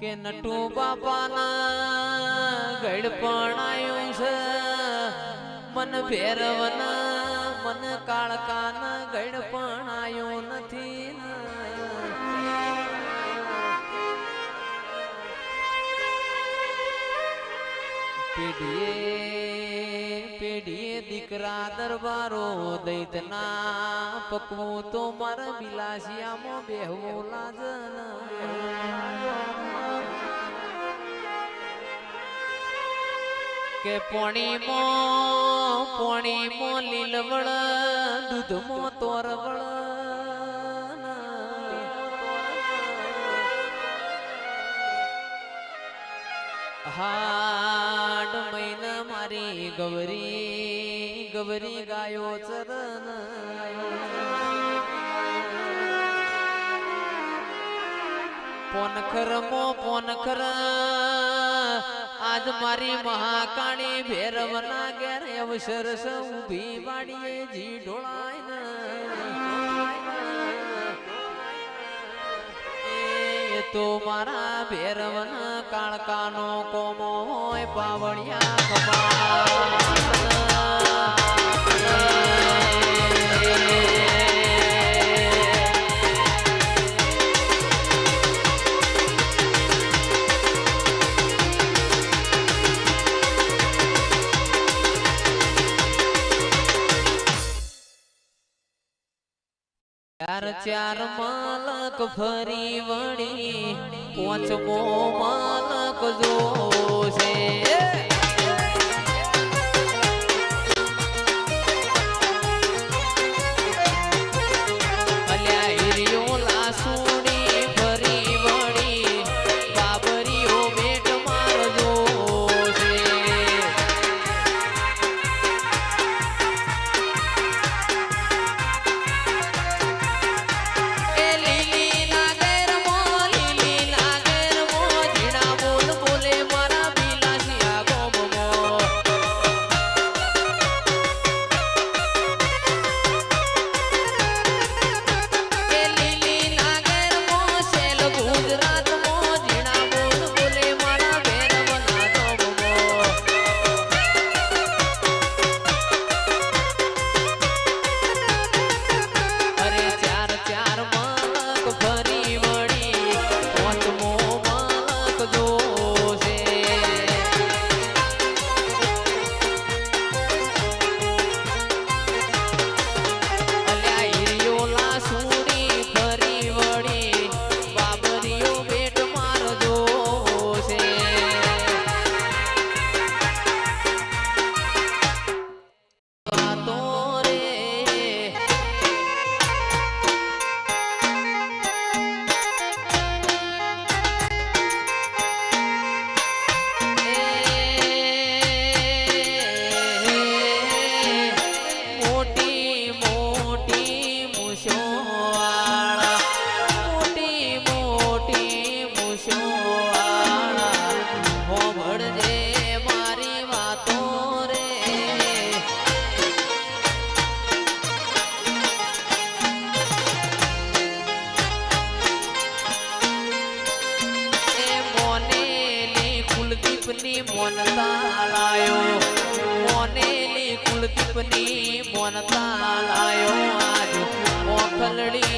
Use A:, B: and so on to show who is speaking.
A: કે નટુ બાપાના ગળપણાયું છે. મન ભેરવના મન કાળકાના ગળપણાયું નથી. પેઢીએ પેઢીએ દીકરા દરબારો દૈતના પકવું તો મારા બિલાસિયામાં બેહવું લાજન. કે પોણીમો પોણીમો લીલવળ દૂધમો તોરવળ હા મારી ગૌરી ગૌરી ગાયો ચરણ. પોનખર મો પોનખર, આજ મારી મહાકાળી ભેરવના ઘેર અવસર સૌ ભી વાડીએ જી ઢોળાય તો મારા ભેરવન કાળકાનો કોમો પાવડિયા ખમા ચાર ચાર માલક ફરી વળી પોચમો માલક જોશે કુલદીપની મોનતા લાયો મોનેલી કુલદીપની મોનતા લાયો આજ ઓખલડી